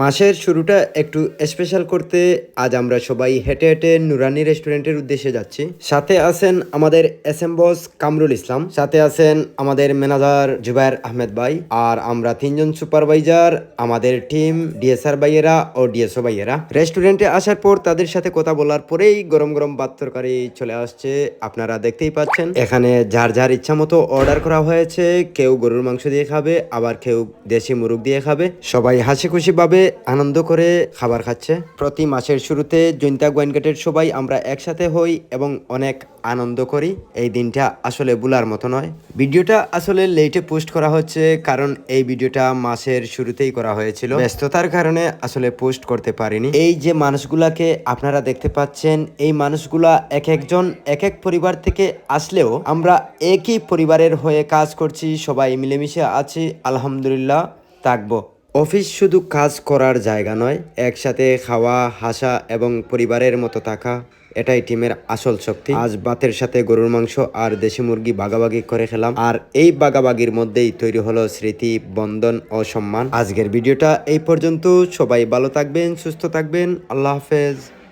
মাসের শুরুটা একটু স্পেশাল করতে আজ আমরা সবাই হেঁটে হেঁটে নুরানি রেস্টুরেন্টের উদ্দেশ্যে যাচ্ছি। সাথে আছেন আমাদের এস এম বস কামরুল ইসলাম, সাথে আছেন আমাদের ম্যানেজার জুবাইর আহমেদ ভাই, আর আমরা তিনজন সুপারভাইজার আমাদের টিম ডিএসআর ভাইয়েরা ও ডিএসও ভাইয়েরা। রেস্টুরেন্টে আসার পর তাদের সাথে কথা বলার পরেই গরম গরম ভাত তরকারি চলে আসছে। আপনারা দেখতেই পাচ্ছেন, এখানে যার যার ইচ্ছা মতো অর্ডার করা হয়েছে, কেউ গরুর মাংস দিয়ে খাবে, আবার কেউ দেশি মুরগ দিয়ে খাবে। সবাই হাসি খুশি ভাবে আনন্দ করে খাবার খাচ্ছে। প্রতি মাসের শুরুতে জৈন্তা গোয়েনগেটের সবাই আমরা একসাথে হই এবং অনেক আনন্দ করি। এই দিনটা আসলে বুলার মতো নয়। ভিডিওটা আসলে লেটে পোস্ট করা হচ্ছে কারণ এই ভিডিওটা মাসের শুরুতেই করা হয়েছিল। ব্যস্ততার কারণে আসলে পোস্ট করতে পারিনি। এই যে মানুষগুলাকে আপনারা দেখতে পাচ্ছেন, এই মানুষগুলা এক একজন, এক এক পরিবার থেকে আসলেও আমরা একই পরিবারের হয়ে কাজ করছি, সবাই মিলেমিশে আছি, আলহামদুলিল্লাহ, থাকব। অফিস শুধু কাজ করার জায়গা নয়, একসাথে খাওয়া, হাসা এবং পরিবারের মতো থাকা, এটাই টিমের আসল শক্তি। আজ বাতের সাথে গরুর মাংস আর দেশি মুরগি বাগাবাগি করে খেলাম। আর এই বাগাবাগির মধ্যেই তৈরি হলো স্মৃতি, বন্ধন ও সম্মান। আজকের ভিডিওটা এই পর্যন্ত। সবাই ভালো থাকবেন, সুস্থ থাকবেন। আল্লাহ হাফেজ।